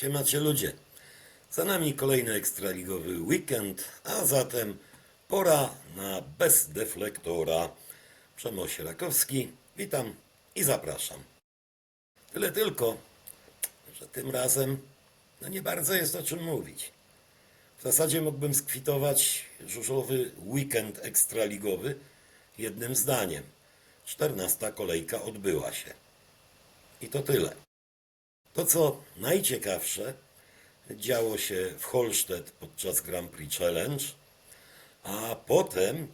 Siemacie ludzie. Za nami kolejny ekstraligowy weekend, a zatem pora na bez deflektora. Przemysł Rakowski, witam i zapraszam. Tyle tylko, że tym razem no nie bardzo jest o czym mówić. W zasadzie mógłbym skwitować żużlowy weekend ekstraligowy jednym zdaniem. 14 kolejka odbyła się. I to tyle. To, co najciekawsze, działo się w Holstedt podczas Grand Prix Challenge, a potem,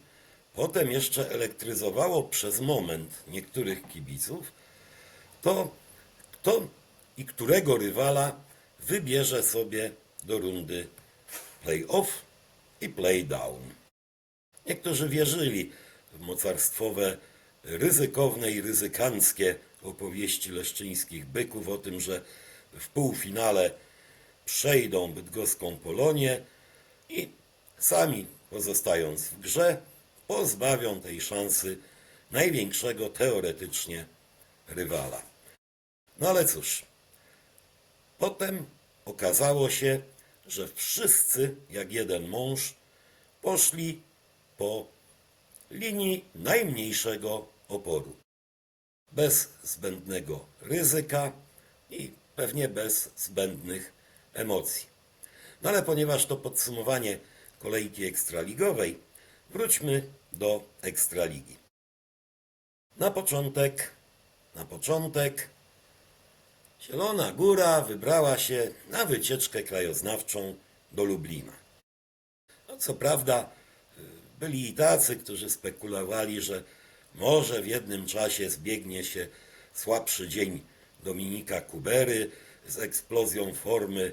potem jeszcze elektryzowało przez moment niektórych kibiców, to kto i którego rywala wybierze sobie do rundy play-off i play-down. Niektórzy wierzyli w mocarstwowe, ryzykowne i ryzykanckie opowieści leszczyńskich byków o tym, że w półfinale przejdą bydgoską Polonię i sami pozostając w grze pozbawią tej szansy największego teoretycznie rywala. No ale cóż, potem okazało się, że wszyscy jak jeden mąż poszli po linii najmniejszego oporu. Bez zbędnego ryzyka i pewnie bez zbędnych emocji. No ale ponieważ to podsumowanie kolejki ekstraligowej, wróćmy do ekstraligi. Na początek, na początek Zielona Góra wybrała się na wycieczkę krajoznawczą do Lublina. No, co prawda byli i tacy, którzy spekulowali, że może w jednym czasie zbiegnie się słabszy dzień Dominika Kubery z eksplozją formy, y,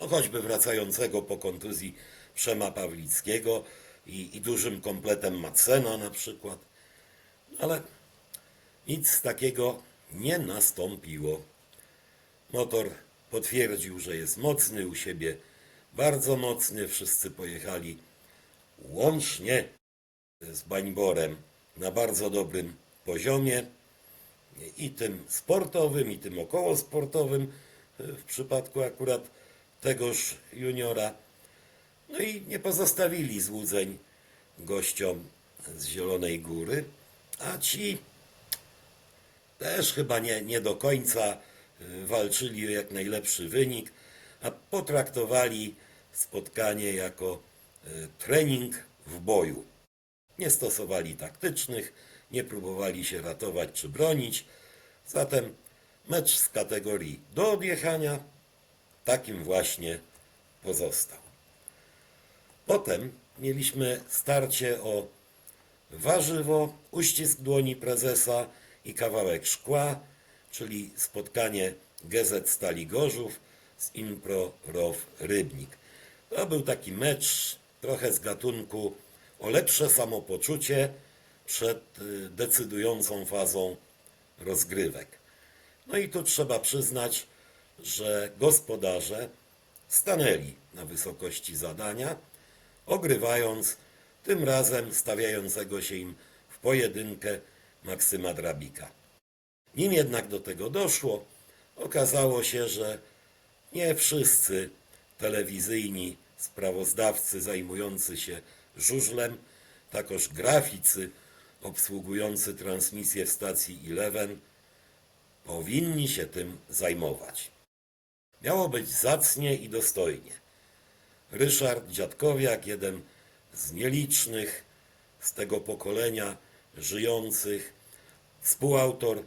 no choćby wracającego po kontuzji Przema Pawlickiego i, i dużym kompletem Madsena na przykład. Ale nic takiego nie nastąpiło. Motor potwierdził, że jest mocny u siebie, bardzo mocny. Wszyscy pojechali łącznie z Bańborem na bardzo dobrym poziomie i tym sportowym, i tym okołosportowym w przypadku akurat tegoż juniora. No i nie pozostawili złudzeń gościom z Zielonej Góry, a ci też chyba nie, nie do końca y, walczyli o jak najlepszy wynik, a potraktowali spotkanie jako y, trening w boju. Nie stosowali taktycznych, nie próbowali się ratować czy bronić, zatem mecz z kategorii do odjechania takim właśnie pozostał. Potem mieliśmy starcie o warzywo, uścisk dłoni prezesa i kawałek szkła, czyli spotkanie GZ Stali Gorzów z Impro Row Rybnik. To był taki mecz trochę z gatunku o lepsze samopoczucie przed y, decydującą fazą rozgrywek. No i tu trzeba przyznać, że gospodarze stanęli na wysokości zadania, ogrywając tym razem stawiającego się im w pojedynkę Maksyma Drabika. Nim jednak do tego doszło, okazało się, że nie wszyscy telewizyjni sprawozdawcy zajmujący się żużlem, takoż graficy obsługujący transmisję w stacji Eleven powinni się tym zajmować. Miało być zacnie i dostojnie. Ryszard Dziadkowiak, jeden z nielicznych z tego pokolenia żyjących, współautor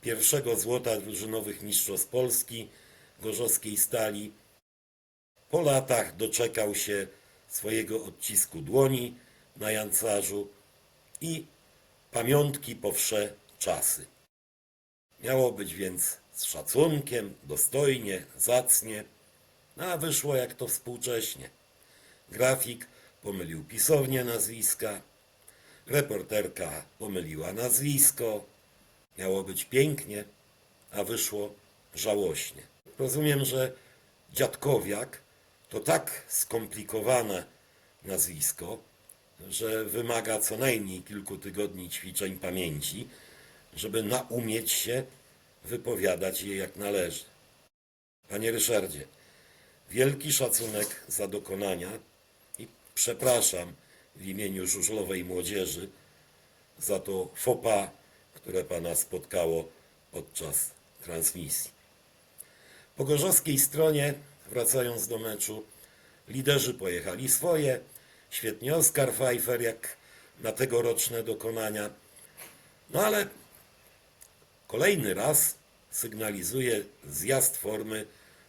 pierwszego złota drużynowych mistrzostw Polski gorzowskiej stali, po latach doczekał się swojego odcisku dłoni na jancarzu i pamiątki po wsze czasy. Miało być więc z szacunkiem, dostojnie, zacnie, no a wyszło jak to współcześnie. Grafik pomylił pisownię nazwiska, reporterka pomyliła nazwisko. Miało być pięknie, a wyszło żałośnie. Rozumiem, że Dziadkowiak to tak skomplikowane nazwisko, że wymaga co najmniej kilku tygodni ćwiczeń pamięci, żeby naumieć się wypowiadać je jak należy. Panie Ryszardzie, wielki szacunek za dokonania i przepraszam w imieniu żużlowej młodzieży za to fopa, które Pana spotkało podczas transmisji. Po gorzowskiej stronie, wracając do meczu, liderzy pojechali swoje. Świetnie Oskar Pfeiffer, jak na tegoroczne dokonania. No ale kolejny raz sygnalizuje zjazd formy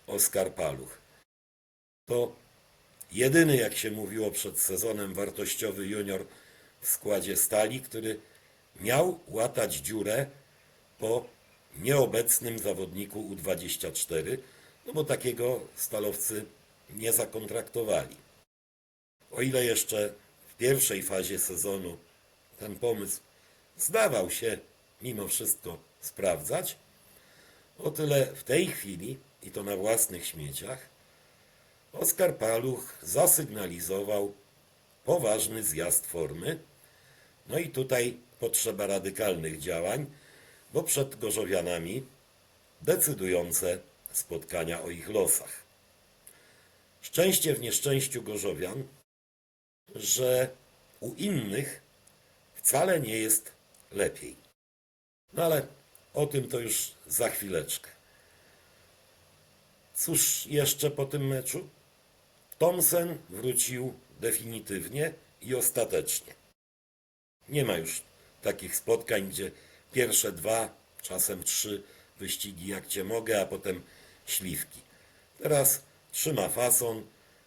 Oskar Paluch. To jedyny, jak się mówiło przed sezonem, wartościowy junior w składzie stali, który miał łatać dziurę po nieobecnym zawodniku U24, no bo takiego stalowcy nie zakontraktowali. O ile jeszcze w pierwszej fazie sezonu ten pomysł zdawał się mimo wszystko sprawdzać, o tyle w tej chwili, i to na własnych śmieciach, Oskar Paluch zasygnalizował poważny zjazd formy. No i tutaj potrzeba radykalnych działań, bo przed Gorzowianami decydujące spotkania o ich losach. Szczęście w nieszczęściu Gorzowian, że u innych wcale nie jest lepiej. No ale o tym to już za chwileczkę. Cóż jeszcze po tym meczu? Thomsen wrócił definitywnie i ostatecznie. Nie ma już takich spotkań, gdzie pierwsze dwa, czasem trzy wyścigi jak cię mogę, a potem śliwki. Teraz trzyma fason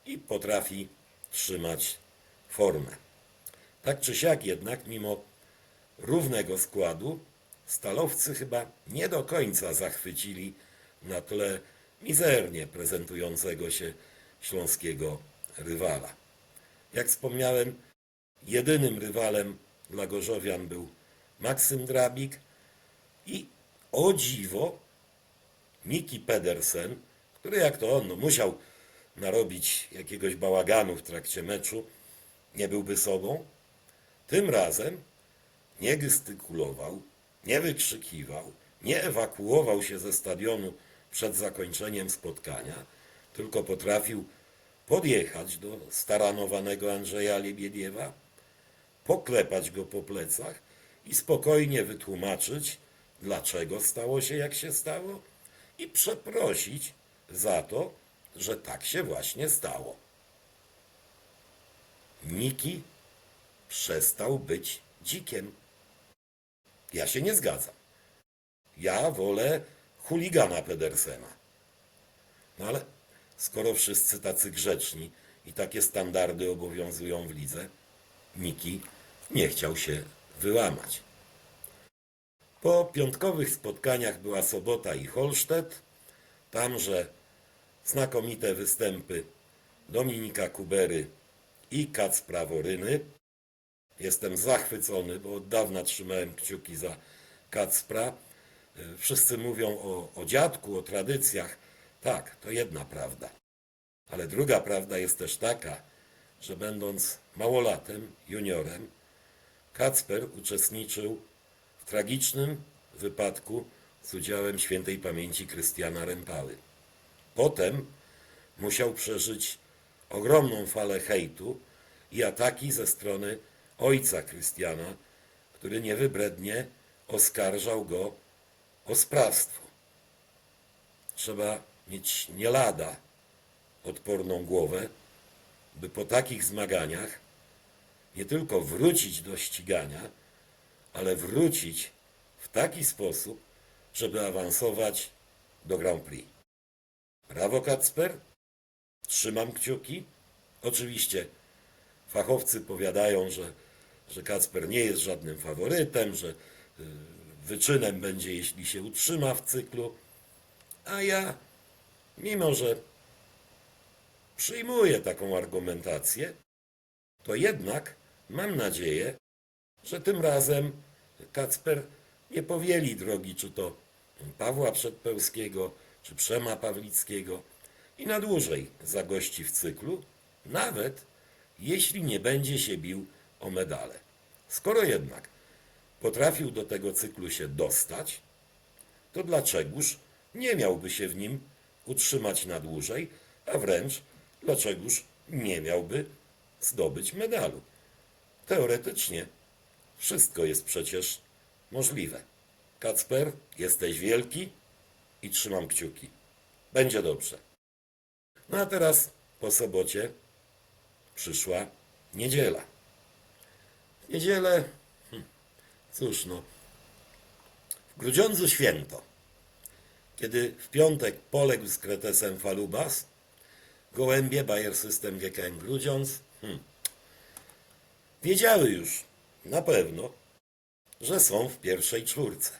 i potrafi trzymać formę. Tak czy siak jednak, mimo równego składu, stalowcy chyba nie do końca zachwycili na tle mizernie prezentującego się śląskiego rywala. Jak wspomniałem, jedynym rywalem dla Gorzowian był Maksym Drabik i o dziwo Miki Pedersen, który jak to on no, musiał narobić jakiegoś bałaganu w trakcie meczu, nie byłby sobą. Tym razem nie gestykulował, nie wykrzykiwał, nie ewakuował się ze stadionu przed zakończeniem spotkania, tylko potrafił podjechać do staranowanego Andrzeja Lebiediewa, poklepać go po plecach i spokojnie wytłumaczyć, dlaczego stało się jak się stało i przeprosić za to, że tak się właśnie stało. Niki przestał być dzikiem. Ja się nie zgadzam. Ja wolę chuligana Pedersena. No ale skoro wszyscy tacy grzeczni i takie standardy obowiązują w lidze, Niki nie chciał się wyłamać. Po piątkowych spotkaniach była sobota i Holsztet. Tamże znakomite występy Dominika Kubery i Kacpra Woryny. Jestem zachwycony, bo od dawna trzymałem kciuki za Kacpra. Wszyscy mówią o, o dziadku, o tradycjach. Tak, to jedna prawda. Ale druga prawda jest też taka, że będąc małolatem, juniorem, Kacper uczestniczył w tragicznym wypadku z udziałem świętej pamięci Krystiana Rempały. Potem musiał przeżyć ogromną falę hejtu i ataki ze strony ojca Krystiana, który niewybrednie oskarżał go o sprawstwo. Trzeba mieć nie lada odporną głowę, by po takich zmaganiach nie tylko wrócić do ścigania, ale wrócić w taki sposób, żeby awansować do Grand Prix. Brawo Kacper, trzymam kciuki. Oczywiście fachowcy powiadają, że, że Kacper nie jest żadnym faworytem, że y, wyczynem będzie, jeśli się utrzyma w cyklu, a ja, mimo że przyjmuję taką argumentację, to jednak mam nadzieję, że tym razem Kacper nie powieli drogi, czy to Pawła Przedpełskiego, czy Przema Pawlickiego i na dłużej zagości w cyklu, nawet jeśli nie będzie się bił o medale. Skoro jednak potrafił do tego cyklu się dostać, to dlaczegoż nie miałby się w nim utrzymać na dłużej, a wręcz dlaczegoż nie miałby zdobyć medalu. Teoretycznie wszystko jest przecież możliwe. Kacper, jesteś wielki i trzymam kciuki. Będzie dobrze. No a teraz po sobocie przyszła niedziela. W niedzielę, hm, cóż no, w Grudziądzu święto. Kiedy w piątek poległ z kretesem Falubas, gołębie Bayer System GKN Grudziądz hm, wiedziały już na pewno, że są w pierwszej czwórce.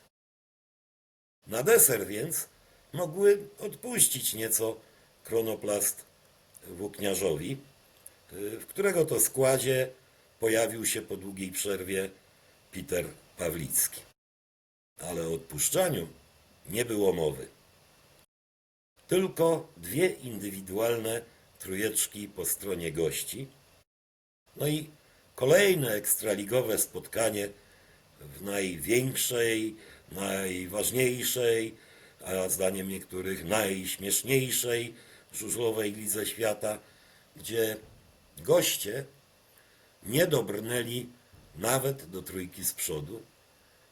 Na deser więc mogły odpuścić nieco kronoplast włókniarzowi, y, w którego to składzie pojawił się po długiej przerwie Peter Pawlicki. Ale o odpuszczaniu nie było mowy. Tylko dwie indywidualne trójeczki po stronie gości. No i kolejne ekstraligowe spotkanie w największej, najważniejszej, a zdaniem niektórych najśmieszniejszej żużlowej lidze świata, gdzie goście nie dobrnęli nawet do trójki z przodu,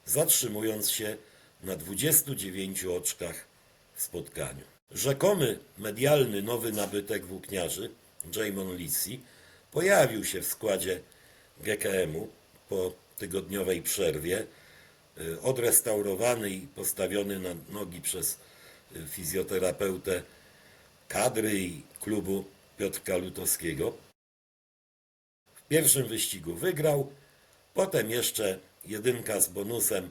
zatrzymując się na 29 oczkach w spotkaniu. Rzekomy medialny nowy nabytek włókniarzy, Jamon Lisi, pojawił się w składzie GKM-u po tygodniowej przerwie, y, odrestaurowany i postawiony na nogi przez y, fizjoterapeutę kadry i klubu Piotrka Lutowskiego. W pierwszym wyścigu wygrał, potem jeszcze jedynka z bonusem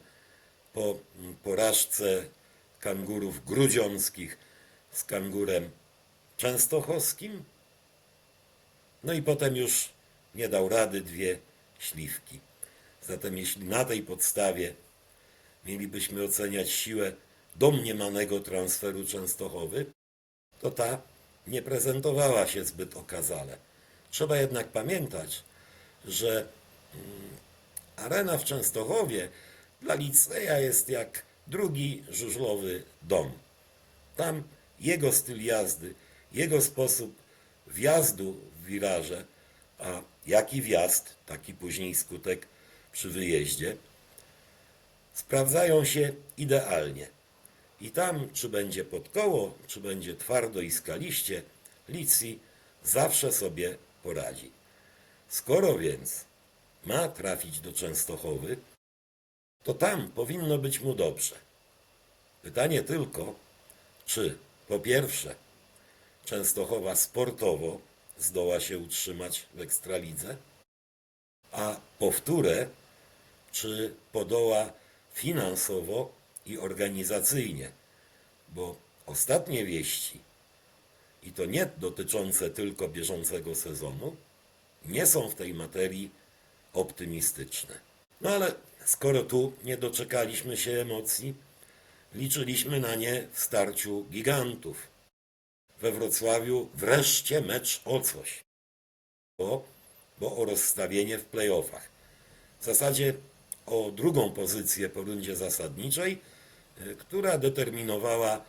po mm, porażce kangurów grudziąckich z kangurem częstochowskim. No i potem już nie dał rady dwie śliwki. Zatem jeśli na tej podstawie mielibyśmy oceniać siłę domniemanego transferu Częstochowy, to ta nie prezentowała się zbyt okazale. Trzeba jednak pamiętać, że mm, arena w Częstochowie dla liceja jest jak drugi żużlowy dom. Tam jego styl jazdy, jego sposób wjazdu w wiraże, a jaki wjazd, taki później skutek przy wyjeździe, sprawdzają się idealnie. I tam, czy będzie pod koło, czy będzie twardo i skaliście, Licji zawsze sobie poradzi. Skoro więc ma trafić do Częstochowy, to tam powinno być mu dobrze. Pytanie tylko, czy po pierwsze Częstochowa sportowo zdoła się utrzymać w Ekstralidze, a powtórę, czy podoła finansowo i organizacyjnie, bo ostatnie wieści, i to nie dotyczące tylko bieżącego sezonu, nie są w tej materii optymistyczne. No ale skoro tu nie doczekaliśmy się emocji, liczyliśmy na nie w starciu gigantów. We Wrocławiu wreszcie mecz o coś. Bo, bo o rozstawienie w playoffach. W zasadzie o drugą pozycję po rundzie zasadniczej, y, która determinowała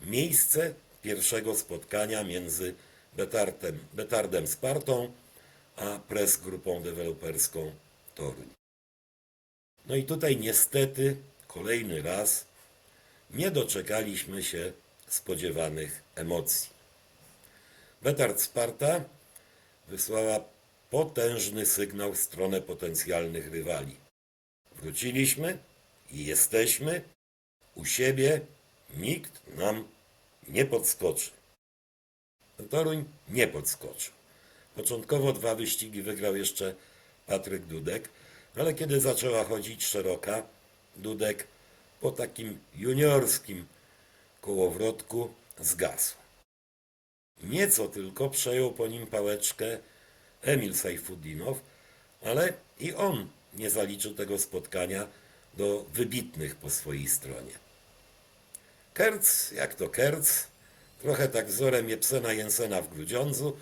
miejsce pierwszego spotkania między Betardem, Betardem Spartą a Press Grupą Deweloperską Toruń. No i tutaj niestety kolejny raz nie doczekaliśmy się spodziewanych emocji. Betard Sparta wysłała potężny sygnał w stronę potencjalnych rywali. Wróciliśmy i jesteśmy u siebie, nikt nam nie podskoczy. Toruń nie podskoczył. Początkowo dwa wyścigi wygrał jeszcze Patryk Dudek, ale kiedy zaczęła chodzić szeroka, Dudek po takim juniorskim kołowrotku zgasł. Nieco tylko przejął po nim pałeczkę Emil Sajfudinow, ale i on nie zaliczył tego spotkania do wybitnych po swojej stronie. Kerc, jak to Kerc, trochę tak wzorem Jepsena Jensena w Grudziądzu,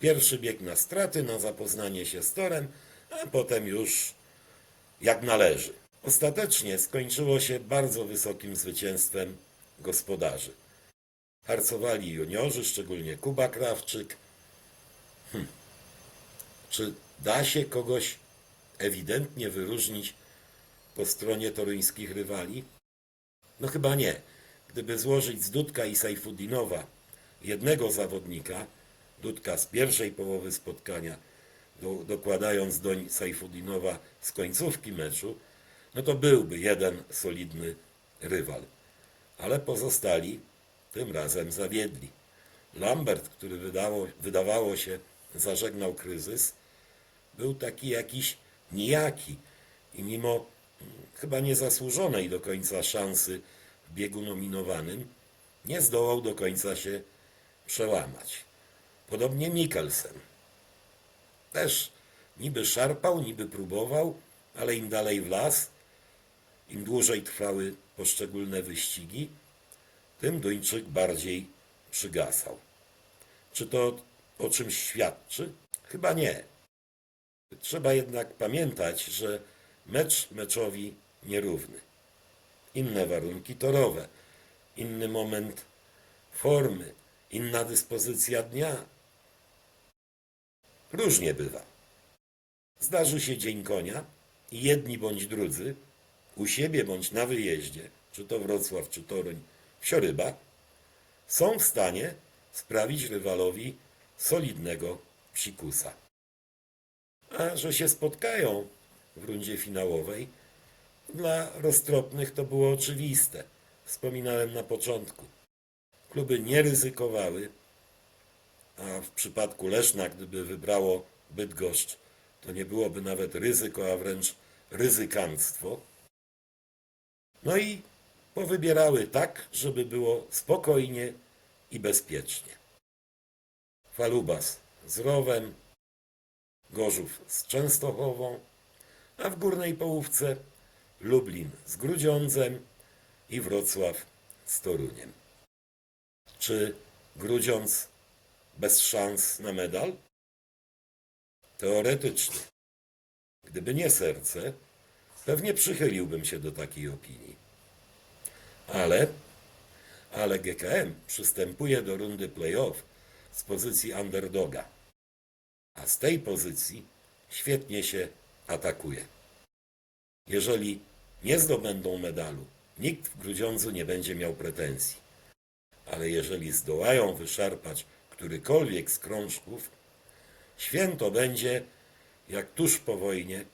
pierwszy bieg na straty, na zapoznanie się z torem, a potem już jak należy. Ostatecznie skończyło się bardzo wysokim zwycięstwem gospodarzy. harcowali juniorzy, szczególnie Kuba Krawczyk. Hm. Czy da się kogoś ewidentnie wyróżnić po stronie toruńskich rywali? No chyba nie. Gdyby złożyć z Dudka i Sajfudinowa jednego zawodnika, Dudka z pierwszej połowy spotkania, do, dokładając doń Sajfudinowa z końcówki meczu, no to byłby jeden solidny rywal. Ale pozostali tym razem zawiedli. Lambert, który wydało, wydawało się zażegnał kryzys, był taki jakiś nijaki i mimo mm, chyba niezasłużonej do końca szansy w biegu nominowanym, nie zdołał do końca się przełamać. Podobnie Mikkelsen. Też niby szarpał, niby próbował, ale im dalej w las, im dłużej trwały poszczególne wyścigi, tym Duńczyk bardziej przygasał. Czy to o czymś świadczy? Chyba nie. Trzeba jednak pamiętać, że mecz meczowi nierówny. Inne warunki torowe, inny moment formy, inna dyspozycja dnia. Różnie bywa. Zdarzy się dzień konia i jedni bądź drudzy, u siebie bądź na wyjeździe, czy to Wrocław, czy Toruń, Wsioryba, są w stanie sprawić rywalowi solidnego psikusa. A że się spotkają w rundzie finałowej, dla roztropnych to było oczywiste. Wspominałem na początku. Kluby nie ryzykowały, a w przypadku Leszna, gdyby wybrało Bydgoszcz, to nie byłoby nawet ryzyko, a wręcz ryzykanstwo. No i powybierały tak, żeby było spokojnie i bezpiecznie. Falubas z Rowem, Gorzów z Częstochową, a w górnej połówce Lublin z Grudziądzem i Wrocław z Toruniem. Czy Grudziądz bez szans na medal? Teoretycznie. Gdyby nie serce, pewnie przychyliłbym się do takiej opinii. Ale, ale GKM przystępuje do rundy playoff z pozycji underdoga. A z tej pozycji świetnie się atakuje. Jeżeli nie zdobędą medalu, nikt w Grudziądzu nie będzie miał pretensji. Ale jeżeli zdołają wyszarpać którykolwiek z krążków, święto będzie jak tuż po wojnie,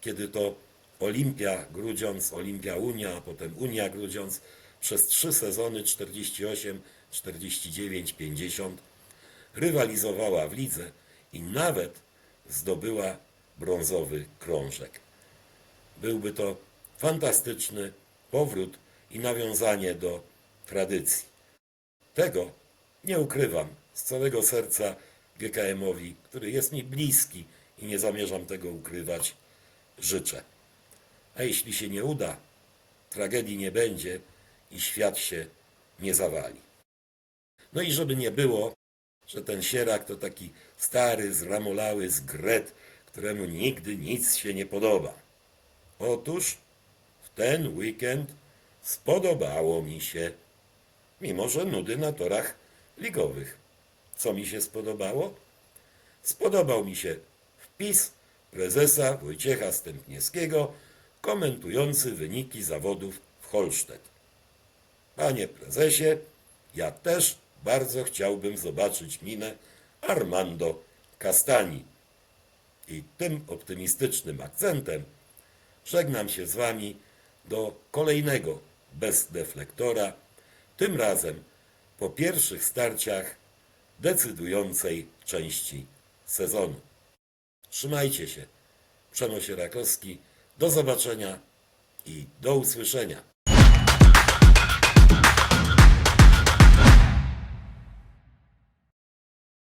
kiedy to Olimpia Grudziądz, Olimpia Unia, potem Unia Grudziądz przez trzy sezony 48, 49, 50 rywalizowała w lidze i nawet zdobyła brązowy krążek. Byłby to fantastyczny powrót i nawiązanie do tradycji. Tego nie ukrywam z całego serca GKM-owi, który jest mi bliski i nie zamierzam tego ukrywać, życzę. A jeśli się nie uda, tragedii nie będzie i świat się nie zawali. No i żeby nie było, że ten sierak to taki stary, zramolały zgret, któremu nigdy nic się nie podoba. Otóż w ten weekend spodobało mi się, mimo że nudy na torach ligowych. Co mi się spodobało? Spodobał mi się wpis prezesa Wojciecha Stępniewskiego komentujący wyniki zawodów w Holsztet. Panie prezesie, ja też bardzo chciałbym zobaczyć minę Armando Castani. I tym optymistycznym akcentem żegnam się z Wami do kolejnego bez deflektora, tym razem po pierwszych starciach decydującej części sezonu. Trzymajcie się. Przemo Rakowski. Do zobaczenia i do usłyszenia.